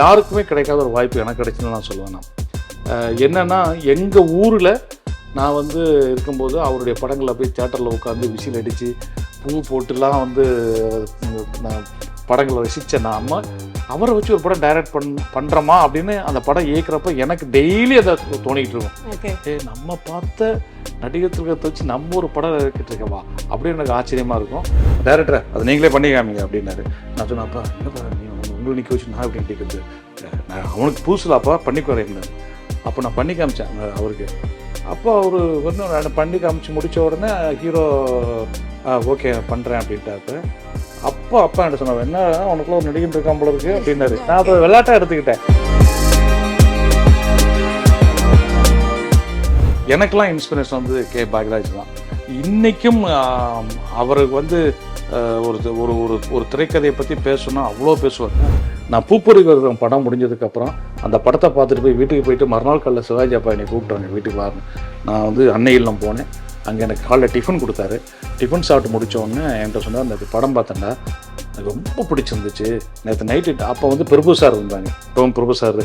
யாருக்குமே கிடைக்காத ஒரு வாய்ப்பு எனக்கு கிடைச்சுன்னு நான் சொல்லுவேன் நான். என்னன்னா எங்கள் ஊரில் நான் வந்து இருக்கும்போது அவருடைய படங்களை போய் தேட்டரில் உட்காந்து விசில் அடித்து பூ போட்டுலாம் வந்து நான் படங்களை ரசித்த நாம அவரை வச்சு ஒரு படம் டைரக்ட் பண் பண்ணுறோமா அப்படின்னு அந்த படம் இயக்குறப்ப எனக்கு டெய்லி அதை தோணிக்கிட்டு இருக்கும். ஓகே. ஏ நம்ம பார்த்த நடிகர் திலகத்தை வச்சு நம்ம ஒரு படம் எடுத்துட்டு இருக்கவா அப்படின்னு எனக்கு ஆச்சரியமா இருக்கும். டேரக்டர் அதை நீங்களே பண்ணி காமிங்க அப்படின்னாரு. நான் என்னப்பா நீ உங்களை நிற்க வச்சு நான் எப்படி கேட்குறது? நான் அவனுக்கு புதுசுல அப்பா பண்ணி குறையிருந்தேன் அப்போ நான் பண்ணி காமிச்சேன் அவருக்கு. அப்போ அவர் வந்து நான் பண்ணி காமிச்சு முடித்த உடனே ஹீரோ ஓகே பண்ணுறேன் அப்படின்ட்டாரு. அப்போ அப்பா என்ன சொன்னார் என்ன உனக்குள்ள ஒரு நடிகன் இருக்கான் போல இருக்கு அப்படின்னாரு. நான் அப்போ விளையாட்டாக எடுத்துக்கிட்டேன். எனக்கெல்லாம் இன்ஸ்பிரேஷன் வந்து கே. பாக்யராஜ் தான். இன்றைக்கும் அவருக்கு வந்து ஒரு ஒரு ஒரு ஒரு திரைக்கதையை பற்றி பேசணும் அவ்வளோ பேசுவார். நான் பூப்பொறிவர் படம் முடிஞ்சதுக்கப்புறம் அந்த படத்தை பார்த்துட்டு போய் வீட்டுக்கு போயிட்டு மறுநாள் காலையில் சிவாஜி அப்பா என்னை கூப்பிட்டாங்க வீட்டுக்கு வரணும் நான் வந்து அன்னை இல்லம் போனேன். அங்கே எனக்கு காலைல டிஃபன் கொடுத்தாரு. டிஃபன் சாப்பிட்டு முடித்தோடனே என்கிட்ட சொன்னார் அந்த படம் பார்த்தேன்டா. எனக்கு ரொம்ப பிடிச்சிருந்துச்சு. நேற்று நைட்டு அப்போ வந்து பிரபு சார் இருந்தாங்க இப்போவும் பிரபு சார்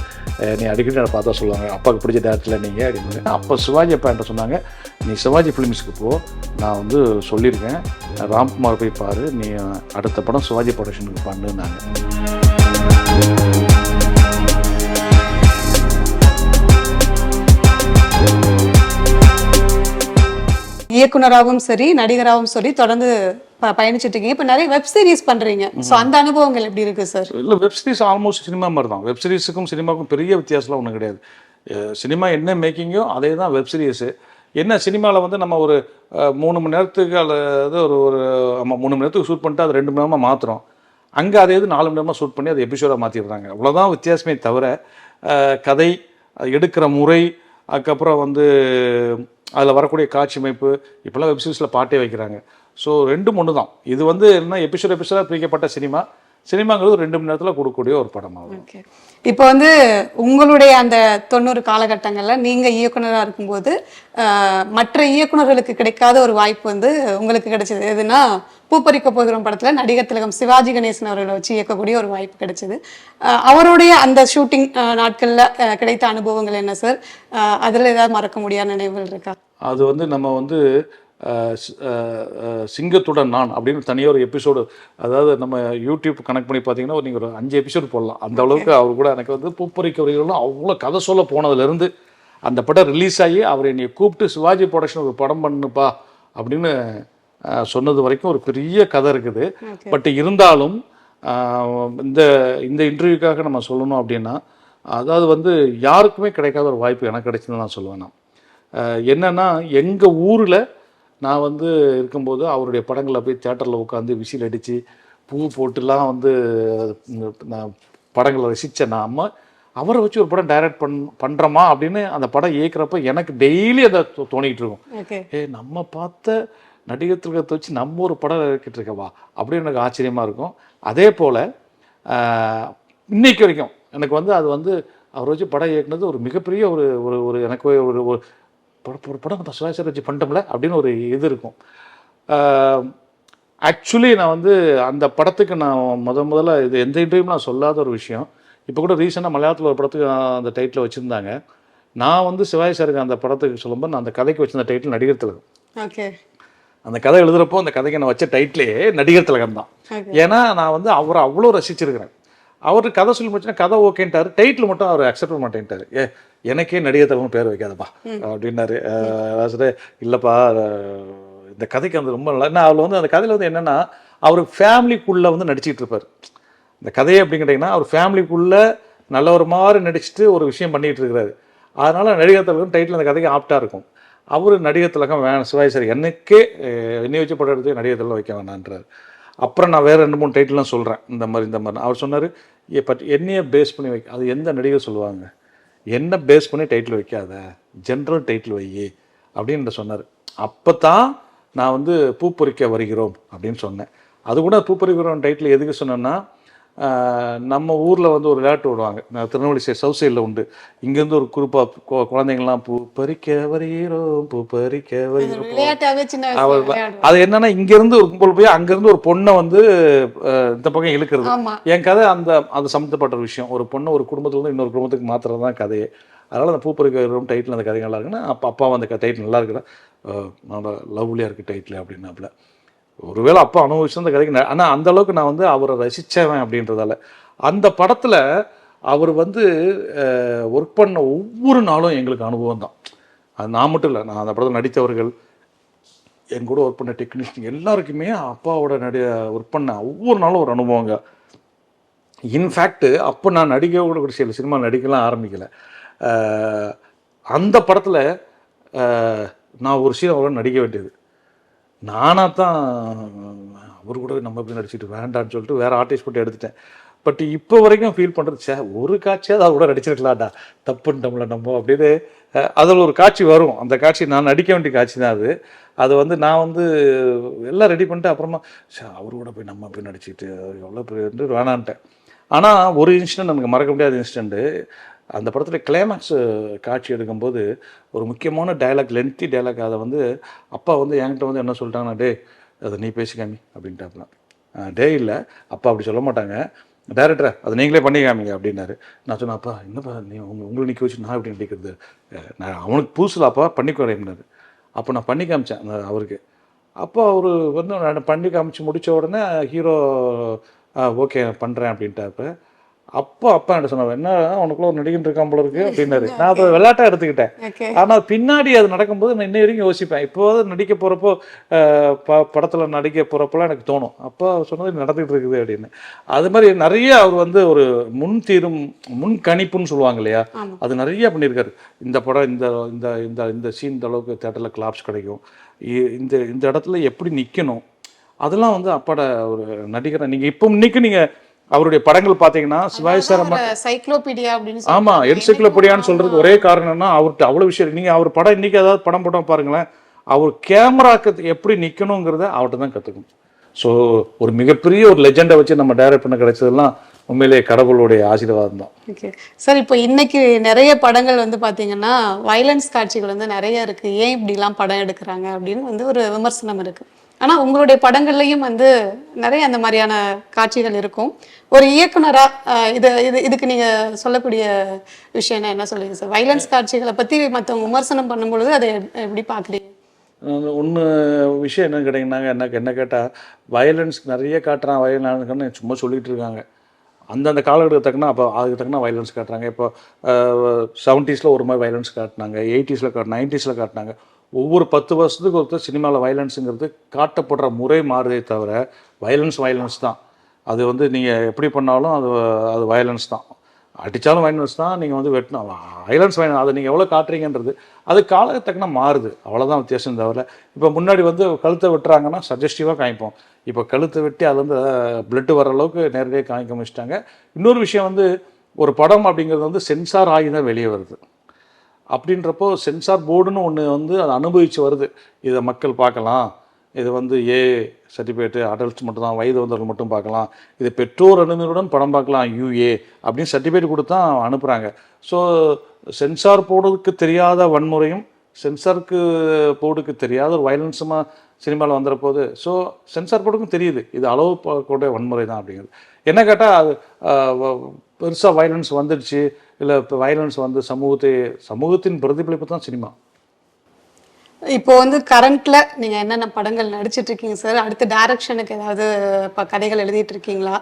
நீ அடிக்கடி நான் பார்த்தா சொல்லுவாங்க. அப்பாவுக்கு பிடிச்ச டேரக்டரில் நீங்கள் அப்படின்னு. அப்போ சிவாஜி அப்பா என்கிட்ட சொன்னாங்க நீ சிவாஜி ஃபிலிம்ஸ்க்கு போ. நான் வந்து சொல்லியிருக்கேன். ராம்குமார் போய் பாரு. நீ அடுத்த படம் சிவாஜி ப்ரொடக்ஷனுக்கு பண்ணுனாங்க இயக்குனராகவும் சரி நடிகராகவும் சரி தொடர்ந்து பயணிச்சிட்டு இருக்கீங்க இப்போ நிறைய வெப் சீரிஸ் பண்றீங்க. ஸோ அந்த அனுபவங்கள் எப்படி இருக்கு சார் இல்லை வெப் சீரிஸ் ஆல்மோஸ்ட் சினிமா மாதிரி தான். வெப் சீரிஸுக்கும் சினிமாவுக்கும் பெரிய வித்தியாசம்லாம் ஒன்றும் கிடையாது. சினிமா என்ன மேக்கிங்கோ அதே தான் வெப் சீரிஸு என்ன சினிமாவில் வந்து நம்ம ஒரு மூணு மணி நேரத்துக்கு அல்லது ஒரு ஒரு ஆமாம் மூணு மணி நேரத்துக்கு ஷூட் பண்ணிட்டு அது ரெண்டு மணி நேரமாக மாற்றுறோம் அங்கே அதே இது நாலு மணி நேரமாக ஷூட் பண்ணி அதை எபிசோடாக மாற்றிடுறாங்க அவ்வளோதான் வித்தியாசமே தவிர கதை எடுக்கிற முறை அதுக்கப்புறம் வந்து அதில் வரக்கூடிய காட்சி அமைப்பு இப்போல்லாம் வெப் சீரிஸில் பாட்டே வைக்கிறாங்க. ஸோ ரெண்டும் ஒன்று தான் இது வந்து என்ன எபிசோட் எபிசோடாக பிரிக்கப்பட்ட சினிமா. சினிமாங்கிறது ரெண்டு மணி நேரத்தில் கொடுக்கக்கூடிய ஒரு படம் ஆகும் ஓகே இப்போ வந்து உங்களுடைய அந்த தொண்ணூறு காலகட்டங்கள்ல நீங்க இயக்குனரா இருக்கும்போது மற்ற இயக்குனர்களுக்கு கிடைக்காத ஒரு வாய்ப்பு வந்து உங்களுக்கு கிடைச்சது. எதுனா பூப்பறிக்க போகிறோம் படத்துல நடிகர் திலகம் சிவாஜி கணேசன் அவர்களை வச்சு இயக்கக்கூடிய ஒரு வாய்ப்பு கிடைச்சது. அவருடைய அந்த ஷூட்டிங் நாட்கள்ல கிடைத்த அனுபவங்கள் என்ன சார் அதுல ஏதாவது மறக்க முடியாத நினைவுகள் இருக்கா? அது வந்து நம்ம வந்து சிங்கத்துடன் நான் அப்படின்னு தனியாக ஒரு எபிசோடு அதாவது நம்ம யூடியூப் கனெக்ட் பண்ணி பார்த்தீங்கன்னா நீங்கள் ஒரு அஞ்சு எபிசோடு போடலாம். அந்த அளவுக்கு அவர் கூட எனக்கு வந்து பூப்பறிக்க வரிகளும் அவ்வளோ கதை சொல்ல போனதுலேருந்து அந்த படம் ரிலீஸ் ஆகி அவர் என்னை கூப்பிட்டு சிவாஜி ப்ரொடக்ஷன் ஒரு படம் பண்ணுப்பா அப்படின்னு சொன்னது வரைக்கும் ஒரு பெரிய கதை இருக்குது. பட் இருந்தாலும் இந்த இந்த இன்டர்வியூக்காக நம்ம சொல்லணும் அப்படின்னா அதாவது வந்து யாருக்குமே கிடைக்காத ஒரு வாய்ப்பு எனக்கு கிடைச்சுன்னு நான் சொல்லுவேன் நான். என்னன்னா எங்கள் ஊரில் நான் வந்து இருக்கும்போது அவருடைய படங்களை போய் தேட்டரில் உட்காந்து விசில் அடித்து பூ போட்டுலாம் வந்து நான் படங்களை ரசித்த நாம அவரை வச்சு ஒரு படம் டைரக்ட் பண் பண்ணுறோமா அப்படின்னு அந்த படம் இயக்குறப்ப எனக்கு டெய்லி அதை தோணிக்கிட்டு இருக்கும். ஏ நம்ம பார்த்த நடிகர் திலகத்தை வச்சு நம்ம ஒரு படம் எடுத்துட்டு இருக்கவா? அப்படின்னு எனக்கு ஆச்சரியமா இருக்கும். அதே போல் இன்னைக்கு வரைக்கும் எனக்கு வந்து அது வந்து அவர் வச்சு படம் இயக்குனது ஒரு மிகப்பெரிய ஒரு ஒரு ஒரு எனக்கு ஒரு ஒரு படம் ஒரு படம் நம்ம சுவாசர் வச்சு பண்ணிட்டோம்ல அப்படின்னு ஒரு இது இருக்கும். ஆக்சுவலி நான் வந்து அந்த படத்துக்கு நான் முத முதல்ல இது எந்த இன்டர்வியூம் நான் சொல்லாத ஒரு விஷயம். இப்போ கூட ரீசெண்டாக மலையாளத்தில் ஒரு படத்துக்கு அந்த டைட்டில் வச்சுருந்தாங்க. நான் வந்து சிவாஜி சாருக்கு அந்த படத்துக்கு சொல்லும்போது நான் அந்த கதைக்கு வச்சிருந்த டைட்டில் நடிகர் திலகம். ஓகே அந்த கதை எழுதுறப்போ அந்த கதைக்கு நான் வச்ச டைட்டிலே நடிகர் திலகம் தான் ஏன்னா நான் வந்து அவரை அவ்வளோ ரசிச்சிருக்கிறேன். அவர் கதை சொல்லி முடிச்சுன்னா கதை ஓகேன்ட்டாரு. டைட்டில் மட்டும் அவர் அக்செப்ட் பண்ண மாட்டேன்ட்டாரு ஏ எனக்கே நடிகர் திலகம் பேர் வைக்காதப்பா. அப்படின்னாரு. சரி இல்லைப்பா இந்த கதைக்கு வந்து ரொம்ப நல்லா நான் அவர் வந்து அந்த கதையில் வந்து என்னன்னா அவர் ஃபேமிலிக்குள்ளே வந்து நடிச்சிட்டு இருப்பார். இந்த கதையை அப்படின்னு கேட்டிங்கன்னா அவர் ஃபேமிலிக்குள்ளே நல்ல ஒரு மாதிரி நடிச்சுட்டு ஒரு விஷயம் பண்ணிட்டு இருக்கிறாரு. அதனால நடிகர் திலகம் டைட்டில் அந்த கதைக்கு ஆப்டாக இருக்கும். அவர் நடிகர் திலகம் வேணாம். சிவாஜி சார் எனக்கே என்னை வச்சு படம் எடுத்து நடிகர் திலகம் வைக்க வேணான்றார் அப்புறம் நான் வேறு ரெண்டு மூணு டைட்டிலாம் சொல்கிறேன் இந்த மாதிரி இந்த மாதிரி அவர் சொன்னார் பட் என்னையை பேஸ் பண்ணி வைக்க அது எந்த நடிகர் சொல்லுவாங்க? என்ன பேஸ் பண்ணி டைட்டில் வைக்காத. ஜென்ரல் டைட்டில் வை அப்படின்னு சொன்னார். அப்போ தான் நான் வந்து பூப்பொறிக்க வருகிறோம் அப்படின்னு சொன்னேன். அது கூட பூப்பொறிக்கிறோம் டைட்டில் எதுக்கு சொன்னேன்னா நம்ம ஊரில் வந்து ஒரு விளையாட்டு விடுவாங்க. திருநெல்வேலி சைடு சவுத் சைடில் உண்டு. இங்கேருந்து ஒரு குரூப்பாக குழந்தைங்கள்லாம் பூ பறிக்க வருகிறோம் பூ பறிக்க விளையாடுவோம். அது என்னன்னா இங்கேருந்து ஒரு கும்பல் போய் அங்கேருந்து ஒரு பொண்ணை வந்து இந்த பக்கம் இழுக்கிறது. என் கதை அந்த அது சம்மந்தப்பட்ட ஒரு விஷயம். ஒரு பொண்ணு ஒரு குடும்பத்துல இருந்து இன்னொரு குடும்பத்துக்கு மாத்துறது தான் கதையே. அதனால் அந்த பூப்பறிக்க டைட்டில் அந்த கதை நல்லா இருக்குன்னா அப்போ அப்பா அந்த டைட்டில் நல்லா இருக்குடா அஹ் நல்லா லவ்லியாக இருக்குது டைட்டில் அப்படின்னாப்புல. ஒருவேளை அப்பா அனுபவிச்சு அந்த கதைக்கு ஆனால் அந்த அளவுக்கு நான் வந்து அவரை ரசித்தவன் அப்படின்றதால. அந்த படத்தில் அவர் வந்து ஒர்க் பண்ண ஒவ்வொரு நாளும் எங்களுக்கு அனுபவம் தான். அது நான் மட்டும் இல்லை நான் அந்த படத்தில் நடித்தவர்கள் என் கூட ஒர்க் பண்ண டெக்னீஷியன் எல்லாருக்குமே அப்பாவோட நடி ஒர்க் பண்ண ஒவ்வொரு நாளும் ஒரு அனுபவங்க. இன்ஃபேக்ட்டு அப்போ நான் நடிக்க கூட கூட சில சினிமா நடிக்கலாம் ஆரம்பிக்கலை. அந்த படத்தில் நான் ஒரு சீன் அவ்வளோ நடிக்க வேண்டியது. நானாக தான் அவர் கூட நம்ம எப்படி நடிச்சிட்டு வேண்டான்னு சொல்லிட்டு வேறு ஆர்டிஸ்ட் போட்டு எடுத்துட்டேன். பட் இப்போ வரைக்கும் ஃபீல் பண்ணுறது சே ஒரு காட்சியாவது அவர் கூட நடிச்சிருக்கலாம்டா தப்புன்ட்டோம்ல நம்ம அப்படின்னு அதில் ஒரு காட்சி வரும். அந்த காட்சி நான் நடிக்க வேண்டிய காட்சி தான் அது. அது வந்து நான் வந்து எல்லாம் ரெடி பண்ணிட்டு அப்புறமா சே அவர் கூட போய் நம்ம போய் நடிச்சுட்டு எவ்வளோ பேர் வேணான்ட்டேன். ஆனால் ஒரு இன்சிடென்ட் எனக்கு மறக்க முடியாத இன்சிடென்ட்டு அந்த படத்தில் கிளைமேக்ஸ் காட்சி எடுக்கும்போது ஒரு முக்கியமான டயலாக் லென்த்தி டயலாக் அதை வந்து அப்பா வந்து என்கிட்ட வந்து என்ன சொல்லிட்டாங்கன்னா டே அதை நீ பேசிக்காமி அப்படின்ட்டாப்லாம் டே இல்லை. அப்பா அப்படி சொல்ல மாட்டாங்க. டேரக்டரை அதை நீங்களே பண்ணி அப்படின்னாரு. நான் சொன்னேன் அப்பா என்னப்பா நீ உங்க உங்களை நிற்க வச்சு நான் எப்படி நடிக்கிறது? நான் அவனுக்கு புதுசில் அப்பா பண்ணிக்குறேன்னாரு. அப்போ நான் பண்ணி காமிச்சேன் அவருக்கு. அப்போ அவர் வந்து நான் பண்ணி காமிச்சு முடித்த உடனே ஹீரோ ஓகே பண்ணுறேன் அப்படின்ட்டாப்ப அப்போ அப்பா என்ன சொன்னார்? என்ன உனக்குள்ள ஒரு நடிகன் இருக்கான் போல இருக்கு அப்படின்னாரு. நான் அதை விளையாட்டா எடுத்துக்கிட்டேன். ஆனால் பின்னாடி அது நடக்கும்போது நான் இன்ன வரைக்கும் யோசிப்பேன். இப்போது நடிக்க போகிறப்போ ப படத்தில் நடிக்க போகிறப்பெல்லாம் எனக்கு தோணும். அப்போ சொன்னது நடந்துகிட்டு இருக்குது அப்படின்னு. அது மாதிரி நிறைய அவர் வந்து ஒரு முன் தீரும் முன் கணிப்புன்னு சொல்லுவாங்க இல்லையா. அது நிறைய பண்ணியிருக்காரு. இந்த படம் இந்த இந்த இந்த இந்த சீன் இந்த அளவுக்கு தேட்டரில் கிளாப்ஸ் கிடைக்கும். இந்த இந்த இடத்துல எப்படி நிற்கணும் அதெல்லாம் வந்து அப்பாட ஒரு நடிகரை நீங்கள் இப்போ இன்னைக்கு நீங்கள் அவருடைய படங்கள் பார்த்தீங்கன்னா சிவாஜி சார் சைக்ளோபீடியா அப்படின்னு ஆமா. என்சைக்ளோபீடியான்னு சொல்றதுக்கு ஒரே காரணம் என்ன அவர்கிட்ட அவ்வளவு விஷயம். நீங்க அவர் படம் இன்னைக்கு ஏதாவது படம் போட்டோம் பாருங்களேன் அவர் கேமராக்கு எப்படி நிக்கணுங்கிறத அவர்கிட்ட தான் கத்துக்கணும். ஸோ ஒரு மிகப்பெரிய ஒரு லெஜெண்டை வச்சு நம்ம டைரக்ட் பண்ண கிடைச்சதெல்லாம் உண்மையிலேயே கடவுளுடைய ஆசீர்வாதம் தான். ஓகே சார் இப்போ இன்னைக்கு நிறைய படங்கள் வந்து பாத்தீங்கன்னா வயலன்ஸ் காட்சிகள் வந்து நிறைய இருக்கு. ஏன் இப்படிலாம் படம் எடுக்கிறாங்க அப்படின்னு வந்து ஒரு விமர்சனம் இருக்கு. ஆனா உங்களுடைய படங்கள்லயும் வந்து நிறைய அந்த மாதிரியான காட்சிகள் இருக்கும். ஒரு இயக்குனரா ஆஹ், இது இது இதுக்கு நீங்க சொல்லக்கூடிய விஷயம் என்ன சொல்லுங்க சார்? வயலன்ஸ் காட்சிகளை பத்தி மத்தவங்க விமர்சனம் பண்ணும்பொழுது அதை எப்படி பாக்குறீங்க ஒன்று விஷயம் என்ன கேட்டிங்கன்னா எனக்கு என்ன கேட்டால் வயலன்ஸ் நிறைய காட்டுறான் வயலன்ஸ்னு சும்மா சொல்லிட்டு இருக்காங்க. அந்தந்த காலகட்டத்துக்கு தக்கன அப்போ அதுக்கு தக்கன வயலன்ஸ் காட்டுறாங்க. இப்போ செவன்ட்டீஸில் ஒரு மாதிரி வயலன்ஸ் காட்டினாங்க எயிட்டிஸில் காட்டு நைன்ட்டீஸில் காட்டினாங்க. ஒவ்வொரு பத்து வருஷத்துக்கு ஒருத்தர் சினிமாவில் வயலன்ஸுங்கிறது காட்டப்படுற முறை மாறுதே தவிர வயலன்ஸ் வயலன்ஸ் தான். அது வந்து நீங்கள் எப்படி பண்ணாலும் அது அது வயலன்ஸ் தான். அடித்தாலும் வயலன்ஸ் தான் நீங்கள் வந்து வெட்டணும் வயலன்ஸ் வயலன்ஸ் அதை நீங்கள் எவ்வளோ காட்டுறீங்கன்றது அது காலத்துக்குனா மாறுது. அவ்வளோதான் வித்தியாசம் தவிர இப்போ முன்னாடி வந்து கழுத்தை வெட்டுறாங்கன்னா சஜஸ்டிவாக காமிப்போம். இப்போ கழுத்தை வெட்டி அதுலேருந்து பிளட்டு வர அளவுக்கு நேரடியாக காமிக்க முடிச்சிட்டாங்க இன்னொரு விஷயம் வந்து ஒரு படம் அப்படிங்கிறது வந்து சென்சார் ஆகி தான் வெளியே வருது. அப்படின்றப்போ சென்சார் போர்டுன்னு ஒன்று வந்து அதை அனுபவித்து வருது. இதை மக்கள் பார்க்கலாம். இது வந்து ஏ சர்டிஃபிகேட்டு அடல்ட்ஸ் மட்டும் தான் வயது வந்தவர்கள் மட்டும் பார்க்கலாம். இது பெற்றோர் அனுமதியுடன் படம் பார்க்கலாம் யூஏ அப்படின்னு சர்டிஃபிகேட் கொடுத்துதான் அனுப்புகிறாங்க ஸோ சென்சார் போர்டுக்கு தெரியாத வன்முறையும் சென்சாருக்கு போர்டுக்கு தெரியாத ஒரு வயலன்ஸுமா சினிமாவில் வந்துற போது ஸோ சென்சார் போர்டுக்கும் தெரியுது. இது அளவு கூட வன்முறை தான் அப்படிங்கிறது. என்ன கேட்டால் அது பெருசாக வயலன்ஸ் வந்துடுச்சு. இல்லை இப்போ வயலன்ஸ் வந்து சமூகத்தை சமூகத்தின் பிரதிபலிப்பு தான் சினிமா. இப்போ வந்து கரண்ட்ல நீங்க என்னென்ன படங்கள் நடிச்சிட்டு இருக்கீங்க சார் அடுத்த டைரக்ஷனுக்கு ஏதாவது இப்ப கதைகள் எழுதிட்டு இருக்கீங்களா?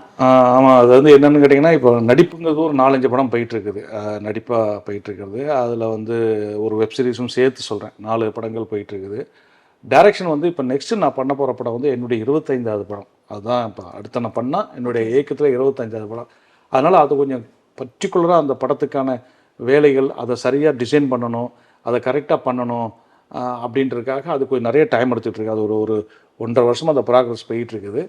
ஆமாம் அது வந்து என்னன்னு கேட்டிங்கன்னா இப்போ நடிப்புங்கிறது ஒரு நாலஞ்சு படம் போயிட்டு இருக்குது நடிப்பாக போயிட்டு இருக்குது அதில் வந்து ஒரு வெப் சீரிஸும் சேர்த்து சொல்கிறேன் நாலு படங்கள் போயிட்டு இருக்குது டைரக்ஷன் வந்து இப்போ நெக்ஸ்ட் நான் பண்ண போகிற படம் வந்து என்னுடைய இருபத்தைந்தாவது படம். அதுதான் இப்போ அடுத்த நான் பண்ணால் என்னுடைய இயக்கத்தில் இருபத்தஞ்சாவது படம். அதனால் அது கொஞ்சம் பர்டிகுலராக அந்த படத்துக்கான வேலைகள் அதை சரியாக டிசைன் பண்ணணும் அதை கரெக்டாக பண்ணணும் அப்படின்றதுக்காக அது கொஞ்சம் நிறைய டைம் எடுத்துகிட்டு இருக்கு. அது ஒரு ஒரு ஒன்றரை வருஷமாக அந்த ப்ராக்ரஸ் போயிட்டுருக்குது.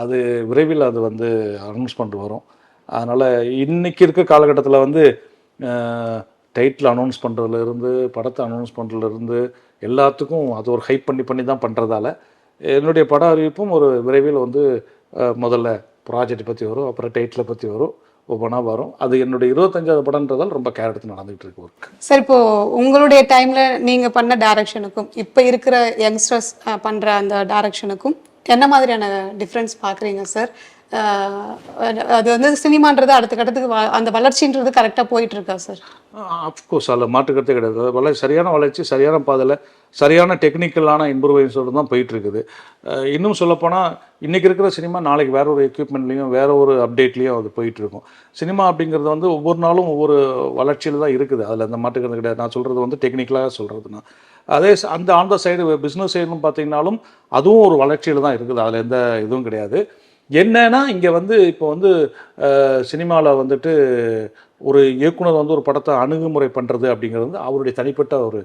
அது விரைவில் அது வந்து அனௌன்ஸ்மெண்ட் வரும். அதனால் இன்னைக்கு இருக்க காலகட்டத்தில் வந்து டைட்டில் அனௌன்ஸ் பண்ணுறதுலேருந்து படத்தை அனௌன்ஸ் பண்ணுறதுலேருந்து எல்லாத்துக்கும் அது ஒரு ஹைப் பண்ணி பண்ணி தான் பண்ணுறதால என்னுடைய பட அறிவிப்பும் ஒரு விரைவில் வந்து முதல்ல ப்ராஜெக்ட் பற்றி வரும் அப்புறம் டைட்டிலை பற்றி வரும். ஒவ்வொன்றா வரும். அது என்னுடைய இருபத்தஞ்சாவது படம்ன்றதால் ரொம்ப கேர் எடுத்து நடந்துகிட்டு இருக்கு ஒர்க் சார் இப்போ உங்களுடைய டைம்ல நீங்க பண்ண டைரக்ஷனுக்கும் இப்போ இருக்கிற யங்ஸ்டர்ஸ் பண்ற அந்த டைரக்ஷனுக்கும் என்ன மாதிரியான டிஃப்ரென்ஸ் பாக்குறீங்க சார் அது வந்து சினிமான்றது அடுத்த கட்டத்துக்கு வ- அந்த வளர்ச்சின்றது கரெக்டாக போயிட்டு இருக்கா சார் அஃப்கோர்ஸ் அதில் மாற்றுக்கிறதே கிடையாது. அது வள சரியான வளர்ச்சி சரியான பாதையில் சரியான டெக்னிக்கலான இம்ப்ரூவைஸோடு தான் போயிட்டு இருக்குது இன்னும் சொல்லப்போனால் இன்றைக்கி இருக்கிற சினிமா நாளைக்கு வேற ஒரு எக்யூப்மெண்ட்லேயும் வேற ஒரு அப்டேட்லேயும் அது போயிட்டுருக்கும். சினிமா அப்படிங்கிறது வந்து ஒவ்வொரு நாளும் ஒவ்வொரு வளர்ச்சியில் தான் இருக்குது. அதில் அந்த மாற்றுக்கிறது கிடையாது. நான் சொல்கிறது வந்து டெக்னிக்கலாக சொல்கிறது நான் அதே அந்த ஆன் த சைடு பிஸ்னஸ் சைடுன்னு பார்த்தீங்கன்னாலும் அதுவும் ஒரு வளர்ச்சியில் தான் இருக்குது. அதில் எந்த இதுவும் கிடையாது. என்னன்னா இங்கே வந்து இப்போ வந்து சினிமாவில் வந்துட்டு ஒரு இயக்குனர் வந்து ஒரு படத்தை அணுகுமுறை பண்ணுறது அப்படிங்கிறது வந்து அவருடைய தனிப்பட்ட ஒரு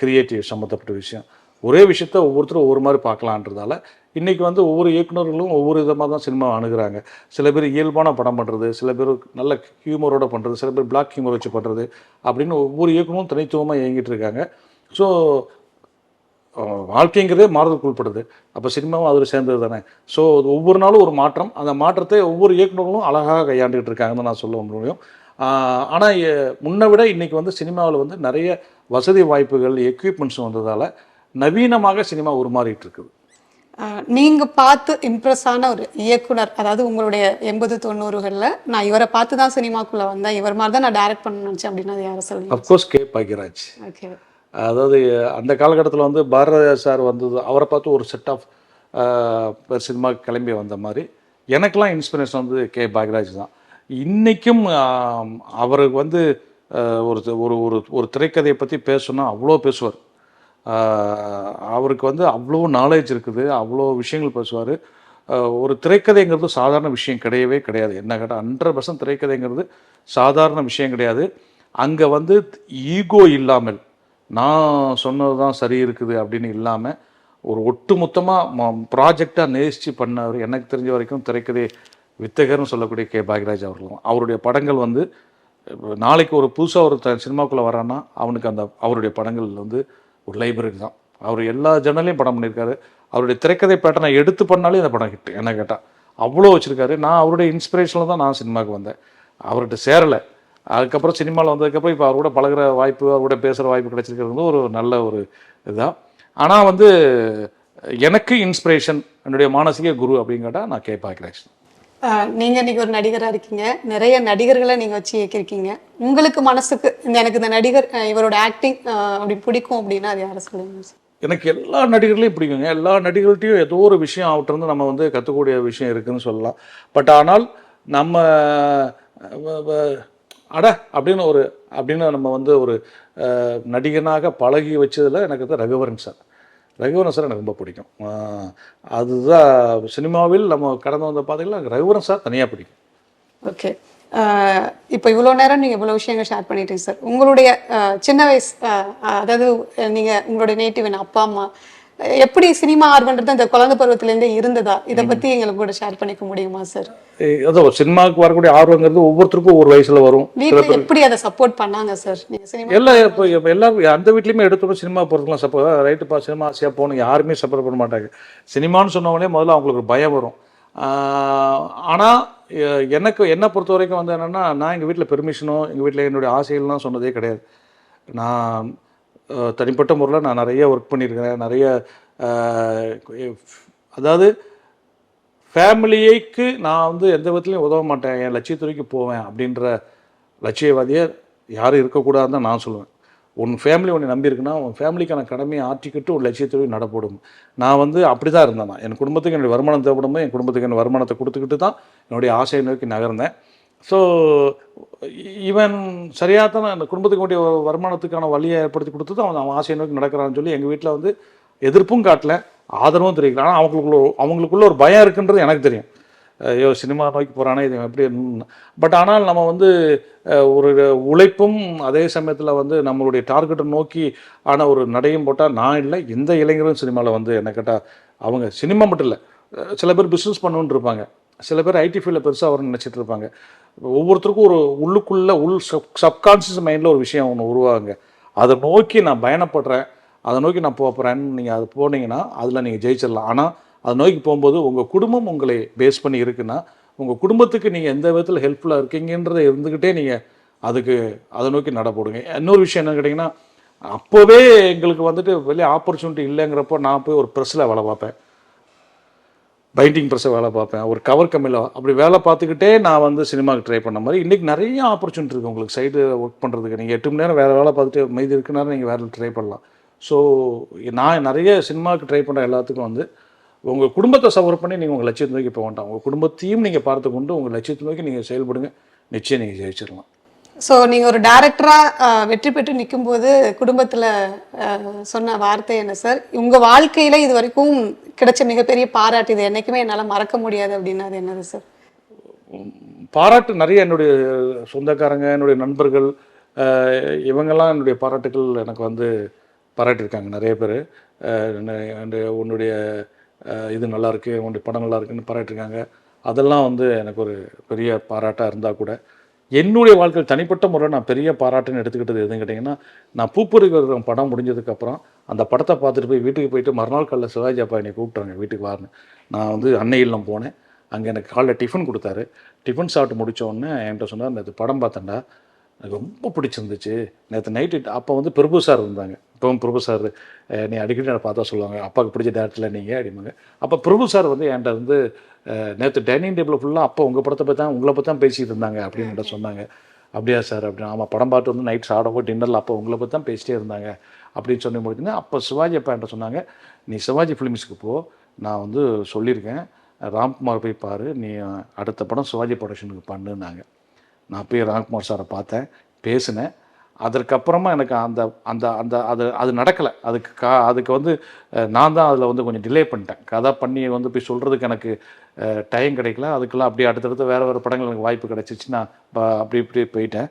கிரியேட்டிவ் சம்மந்தப்பட்ட விஷயம். ஒரே விஷயத்த ஒவ்வொருத்தரும் ஒவ்வொரு மாதிரி பார்க்கலான்றதால இன்றைக்கி வந்து ஒவ்வொரு இயக்குனர்களும் ஒவ்வொரு விதமாக தான் சினிமா அணுகிறாங்க. சில பேர் இயல்பான படம் பண்ணுறது சில பேர் நல்ல ஹியூமரோட பண்ணுறது சில பேர் பிளாக் ஹியூமர் வச்சு பண்ணுறது அப்படின்னு ஒவ்வொரு இயக்குனரும் தனித்துவமாக இயங்கிட்டு இருக்காங்க. ஸோ வாழ்க்கைங்கிறதே மாறுதலுக்கு உட்படுது அப்போ சினிமாவும் அதில் சேர்ந்தது தானே. ஸோ ஒவ்வொரு நாளும் ஒரு மாற்றம். அந்த மாற்றத்தை ஒவ்வொரு இயக்குனர்களும் அழகாக கையாண்டுகிட்டு இருக்காங்கன்னு நான் சொல்ல முடியும் ஆனால் முன்னை விட இன்றைக்கி வந்து சினிமாவில் வந்து நிறைய வசதி வாய்ப்புகள் எக்யூப்மெண்ட்ஸ் வந்ததால் நவீனமாக சினிமா உருமாறிட்டு இருக்குது. அஹ், நீங்க பார்த்து இம்ப்ரெஸ் ஆன ஒரு இயக்குனர் அதாவது உங்களுடைய எண்பது தொண்ணூறுகள்ல நான் இவரை பார்த்து தான் சினிமாக்குள்ள வந்தேன். இவர் மாதிரி தான் நான் டைரக்ட் பண்ண நினைச்சேன் அப்படின்னா யாரை சொல்லுங்க அஃப்கோர்ஸ் கே. பாக்யராஜ் ஓகே அதாவது அந்த காலகட்டத்தில் வந்து பாரதியா சார் வந்தது அவரை பார்த்து ஒரு செட் ஆஃப் சினிமா கிளம்பி வந்த மாதிரி எனக்கெல்லாம் இன்ஸ்பிரேஷன் வந்து கே. பாக்யராஜ் தான். இன்றைக்கும் அவருக்கு வந்து ஒரு ஒரு ஒரு ஒரு திரைக்கதையை பற்றி பேசணும்னா அவ்வளோ பேசுவார். அவருக்கு வந்து அவ்வளோ நாலேஜ் இருக்குது அவ்வளோ விஷயங்கள் பேசுவார். ஒரு திரைக்கதைங்கிறது சாதாரண விஷயம் கிடையவே கிடையாது. என்ன கேட்டால் ஹண்ட்ரட் பர்சன்ட் திரைக்கதைங்கிறது சாதாரண விஷயம் கிடையாது. அங்கே வந்து ஈகோ இல்லாமல் நான் சொன்னது தான் சரி இருக்குது அப்படின்னு இல்லாமல் ஒரு ஒட்டுமொத்தமாக ப்ராஜெக்டாக நேசித்து பண்ணவர் எனக்கு தெரிஞ்ச வரைக்கும் திரைக்கதை வித்தகர்னு சொல்லக்கூடிய கே. பாக்யராஜ் அவர்களும். அவருடைய படங்கள் வந்து நாளைக்கு ஒரு புதுசாக ஒரு த சினிமாக்குள்ளே வரான்னா அவனுக்கு அந்த அவருடைய படங்கள் வந்து ஒரு லைப்ரரி தான். அவர் எல்லா ஜர்னலையும் படம் பண்ணியிருக்காரு. அவருடைய திரைக்கதை பேட்டனை எடுத்து பண்ணாலே அந்த படம் ஹிட் என்ன கேட்டால் அவ்வளோ வச்சுருக்காரு. நான் அவருடைய இன்ஸ்பிரேஷனில் தான் நான் சினிமாவுக்கு வந்தேன். அவர்கிட்ட சேரலை. அதுக்கப்புறம் சினிமாவில் வந்ததுக்கப்புறம் இப்போ அவர் கூட பழகுற வாய்ப்பு அவர் கூட பேசுகிற வாய்ப்பு கிடைச்சிருக்கிறது வந்து ஒரு நல்ல ஒரு இதுதான். ஆனால் வந்து எனக்கு இன்ஸ்பிரேஷன் என்னுடைய மானசீக குரு அப்படின்னு கேட்டால் நான் கே பாக்யராஜ் அஹ், நீங்க இன்னைக்கு ஒரு நடிகரா இருக்கீங்க. நிறைய நடிகர்களை நீங்க வச்சு இயக்கிருக்கீங்க உங்களுக்கு மனசுக்கு இந்த எனக்கு இந்த நடிகர் இவரோட ஆக்டிங் அப்படி பிடிக்கும் அப்படின்னா அது யாரை சொல்லுங்க எனக்கு எல்லா நடிகர்களையும் பிடிக்குங்க. எல்லா நடிகர்கள்ட்டையும் ஏதோ ஒரு விஷயம் அவர்கிட்ட நம்ம வந்து கற்றுக்கூடிய விஷயம் இருக்குன்னு சொல்லலாம். பட் ஆனால் நம்ம அட அப்படின்னு ஒரு அப்படின்னு நம்ம வந்து ஒரு நடிகனாக பழகி வச்சதில் எனக்கு வந்து ரகுவரன் சார். ரகுவரன் சார் எனக்கு ரொம்ப பிடிக்கும். அதுதான் சினிமாவில் நம்ம கடந்து வந்த பார்த்தீங்கன்னா ரகுவரன் சார் தனியாக பிடிக்கும். ஓகே. இப்போ இவ்வளோ நேரம் நீங்கள் இவ்வளோ விஷயங்கள் ஷேர் பண்ணிட்டீங்க சார். உங்களுடைய சின்ன வயசு அதாவது நீங்கள் உங்களுடைய நேட்டிவ் அப்பா அம்மா எப்படி சினிமா ஆர்வன்றது அந்த குழந்தை பருவத்திலேருந்தே இருந்ததா? இதை பற்றி எங்களுக்கு கூட ஷேர் பண்ணிக்க முடியுமா சார் அதான் ஒரு சினிமாவுக்கு வரக்கூடிய ஆர்வங்கிறது ஒவ்வொருத்தருக்கும் ஒவ்வொரு வயசில் வரும். எப்படி அதை சப்போர்ட் பண்ணாங்க சார் எல்லா இப்போ எல்லாரும் அந்த வீட்லையுமே எடுத்தோம் சினிமா போகிறதுக்குலாம் சப்போர்ட் ரைட்டுப்பா சினிமா ஆசையாக போகணும் யாருமே சப்போர்ட் பண்ண மாட்டாங்க. சினிமான்னு சொன்னவொடனே முதல்ல அவங்களுக்கு ஒரு பயம் வரும். ஆனால் எனக்கு என்னை பொறுத்த வரைக்கும் வந்து என்னென்னா நான் எங்கள் வீட்டில் பெர்மிஷனோ எங்கள் வீட்டில் என்னுடைய ஆசைகள்லாம் சொன்னதே கிடையாது. நான் தனிப்பட்ட முறையில் நான் நிறைய ஒர்க் பண்ணியிருக்கிறேன். நிறைய அதாவது ஃபேமிலியைக்கு நான் வந்து எந்த விதத்துலையும் உதவ மாட்டேன். என் லட்சியத்துறைக்கு போவேன் அப்படின்ற லட்சியவாதியை யாரும் இருக்கக்கூடாதுன்னு தான் நான் சொல்லுவேன். உன் ஃபேமிலி உன்னை நம்பியிருக்குன்னா உன் ஃபேமிலிக்கான கடமையை ஆற்றிக்கிட்டு ஒரு லட்சியத்துறை நடப்படும். நான் வந்து அப்படி தான் இருந்தேன் நான். என் குடும்பத்துக்கு என்னுடைய வருமானம் தேவைப்படும் என் குடும்பத்துக்கு என் வருமானத்தை கொடுத்துக்கிட்டு தான் என்னுடைய ஆசையை நோக்கி நகர்ந்தேன். ஸோ இவன் சரியாக தான் அந்த குடும்பத்துக்கு வேண்டிய ஒரு வருமானத்துக்கான வழியை ஏற்படுத்தி கொடுத்து தான் அவன் அவன் ஆசையை நோக்கி நடக்கிறான்னு சொல்லி எங்கள் வீட்டில் வந்து எதிர்ப்பும் காட்டல ஆதரவும் தெரிவிக்கல. ஆனால் அவங்களுக்குள்ள அவங்களுக்குள்ள ஒரு பயம் இருக்குன்றது எனக்கு தெரியும். ஐயோ சினிமா நோக்கி போகிறானே இது எப்படி பட் ஆனால் நம்ம வந்து ஒரு உழைப்பும் அதே சமயத்தில் வந்து நம்மளுடைய டார்கெட்டை நோக்கி ஆன ஒரு நடையும் போட்டால் நான் இல்லை எந்த இளைஞரும் சினிமாவில் வந்து என்ன கேட்டால் அவங்க சினிமா மட்டும் இல்லை சில பேர் பிஸ்னஸ் பண்ணணுன்னு இருப்பாங்க. சில பேர் ஐடி ஃபீல்டில் பெருசாக வரும்னு நினச்சிட்டு இருப்பாங்க. ஒவ்வொருத்தருக்கும் ஒரு உள்ளுக்குள்ள உள் சப் சப்கான்ஷியஸ் மைண்டில் ஒரு விஷயம் ஒன்று உருவாங்க அதை நோக்கி நான் பயணப்படுறேன் அதை நோக்கி நான் போகிறேன்னு நீங்கள் அது போனீங்கன்னா அதில் நீங்கள் ஜெயிச்சிடலாம். ஆனால் அதை நோக்கி போகும்போது உங்கள் குடும்பம் உங்களை பேஸ் பண்ணி இருக்குன்னா உங்கள் குடும்பத்துக்கு நீங்கள் எந்த விதத்தில் ஹெல்ப்ஃபுல்லாக இருக்கீங்கன்றதை இருந்துக்கிட்டே நீங்கள் அதுக்கு அதை நோக்கி நடப்படுங்க இன்னொரு விஷயம் என்ன கேட்டிங்கன்னா அப்போவே எங்களுக்கு வந்துட்டு வெளியே ஆப்பர்ச்சுனிட்டி இல்லைங்கிறப்போ நான் போய் ஒரு ப்ரெஸ்ஸில் வேலை பார்ப்பேன். பைண்டிங் ப்ரெஸ்ஸை வேலை பார்ப்பேன். ஒரு கவர் கம்மியில் அப்படி வேலை பார்த்துக்கிட்டே நான் வந்து சினிமாவுக்கு ட்ரை பண்ண மாதிரி இன்றைக்கி நிறைய ஆப்பர்ச்சுனிட்டி இருக்குது உங்களுக்கு. சைடு ஒர்க் பண்ணுறதுக்கு நீங்கள் எட்டு மணி நேரம் வேறு வேலை பார்த்துட்டு மீதி இருக்குனாலும் நீங்கள் வேறு ட்ரை பண்ணலாம். ஸோ நான் நிறைய சினிமாவுக்கு ட்ரை பண்ணுற எல்லாத்துக்கும் வந்து உங்கள் குடும்பத்தை சவர் பண்ணி நீங்கள் உங்கள் லட்சியத்தை நோக்கி போக வேண்டாம். உங்கள் குடும்பத்தையும் நீங்கள் பார்த்து கொண்டு உங்கள் லட்சியத்தை நோக்கி நீங்கள் செயல்படுங்க. நிச்சயம் நீங்கள் ஜெயிச்சிடலாம். ஸோ நீங்கள் ஒரு டேரக்டராக வெற்றி பெற்று நிற்கும் போது குடும்பத்தில் சொன்ன வார்த்தை என்ன சார் உங்கள் வாழ்க்கையில இது வரைக்கும் கிடைச்ச மிகப்பெரிய பாராட்டு. இது என்றைக்குமே என்னால் மறக்க முடியாது அப்படின்னா அது என்னது சார்? பாராட்டு நிறைய என்னுடைய சொந்தக்காரங்க என்னுடைய நண்பர்கள் இவங்கெல்லாம் என்னுடைய பாராட்டுகள் எனக்கு வந்து பாராட்டியிருக்காங்க நிறைய பேர். உன்னுடைய இது நல்லாயிருக்கு உன்னுடைய படம் நல்லா இருக்குன்னு பாராட்டியிருக்காங்க. அதெல்லாம் வந்து எனக்கு ஒரு பெரிய பாராட்டாக இருந்தால் கூட என்னுடைய வாழ்க்கையில் தனிப்பட்ட முறையில் நான் பெரிய பாராட்டுன்னு எடுத்துக்கிட்டது எதுன்னு கேட்டிங்கன்னா நான் பூப்பறிக்கிற படம் முடிஞ்சதுக்கப்புறம் அந்த படத்தை பார்த்துட்டு போய் வீட்டுக்கு போயிட்டு மறுநாள் காலையில் சிவாஜி அப்பா என்னை கூப்பிட்டாங்க வீட்டுக்கு வாருன்னு நான் வந்து அன்னை இல்லம் போனேன். அங்கே எனக்கு காலைல டிஃபன் கொடுத்தாரு. டிஃபன் சாப்பிட்டு முடித்தோடனே என்கிட்ட சொன்னார் நேற்று படம் பார்த்தேன்டா. எனக்கு ரொம்ப பிடிச்சிருந்துச்சு. நேற்று நைட்டு அப்போ வந்து பிரபு சார் இருந்தாங்க. இப்போவும் பிரபு சார் நீ அடிக்கடி நான் பார்த்தா சொல்லுவாங்க அப்பாவுக்கு பிடிச்ச டேரக்டரில் நீங்கள் அப்படிம்பாங்க. அப்போ பிரபு சார் வந்து என்கிட்ட வந்து நேற்று டைனிங் டேபிள் ஃபுல்லாக அப்போ உங்கள் படத்தை பற்றி தான் உங்களை பற்றி தான் பேசிட்டு இருந்தாங்க அப்படின்னு என்கிட்ட சொன்னாங்க. அப்படியா சார்? அப்படின்னு ஆமாம் படம் பார்த்து வந்து நைட் சாப்பிட டின்னரில் அப்போ உங்களை பற்றி தான் பேசிட்டே இருந்தாங்க அப்படின்னு சொல்லி முடிச்சுங்க அப்போ சிவாஜி அப்பா என்கிட்ட சொன்னாங்க நீ சிவாஜி ஃபிலிம்ஸ்க்கு போ நான் வந்து சொல்லியிருக்கேன் ராம்குமார் போய் பாரு நீ அடுத்த படம் சிவாஜி ப்ரொடக்ஷனுக்கு பண்ணுனாங்க நான் போய் ராம்குமார் சாரை பார்த்தேன் பேசினேன். அதற்கப்புறமா எனக்கு அந்த அந்த அந்த அது அது நடக்கலை. அதுக்கு கா அதுக்கு வந்து நான் தான் அதில் வந்து கொஞ்சம் டிலே பண்ணிட்டேன். கதை பண்ணி வந்து போய் சொல்கிறதுக்கு எனக்கு டைம் கிடைக்கல. அதுக்கெல்லாம் அப்படியே அடுத்தடுத்து வேறு வேறு படங்கள் எனக்கு வாய்ப்பு கிடச்சிச்சு. நான் ப- அப்படி இப்படி போயிட்டேன்.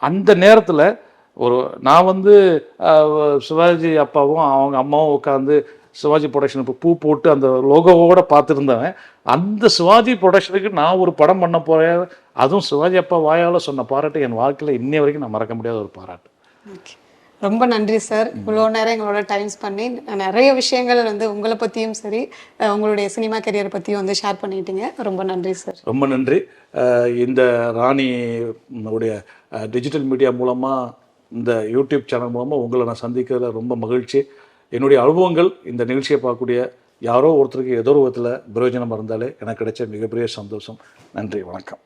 அந்த நேரத்தில் ஒரு நான் வந்து சிவாஜி அப்பாவும் அவங்க அம்மாவும் உட்காந்து சிவாஜி ப்ரொடக்ஷனுக்கு பூ போட்டு அந்த லோகோவோட பார்த்துருந்தவன். அந்த சிவாஜி ப்ரொடக்ஷனுக்கு நான் ஒரு படம் பண்ண போகிறேன் அதுவும் சிவாஜி அப்பா வாயால் சொன்ன பாராட்டு என் வாழ்க்கையில் இன்னை வரைக்கும் நான் மறக்க முடியாத ஒரு பாராட்டு. ஓகே. ரொம்ப நன்றி சார். இவ்வளோ நேரம் எங்களோட டைம்ஸ் பண்ணி நிறைய விஷயங்கள் வந்து உங்களை பற்றியும் சரி உங்களுடைய சினிமா கரியர் பற்றியும் வந்து ஷேர் பண்ணிட்டீங்க ரொம்ப நன்றி சார். ரொம்ப நன்றி. இந்த ராணி உடைய டிஜிட்டல் மீடியா மூலமாக இந்த யூடியூப் சேனல் மூலமாக உங்களை நான் சந்திக்கிறதுல ரொம்ப மகிழ்ச்சி. என்னுடைய அனுபவங்கள் இந்த நிகழ்ச்சியை பார்க்கக்கூடிய யாரோ ஒருத்தருக்கு ஏதோ ஒரு விதத்தில் பிரயோஜனம் இருந்தாலே எனக்கு கிடைச்ச மிகப்பெரிய சந்தோஷம். நன்றி வணக்கம்.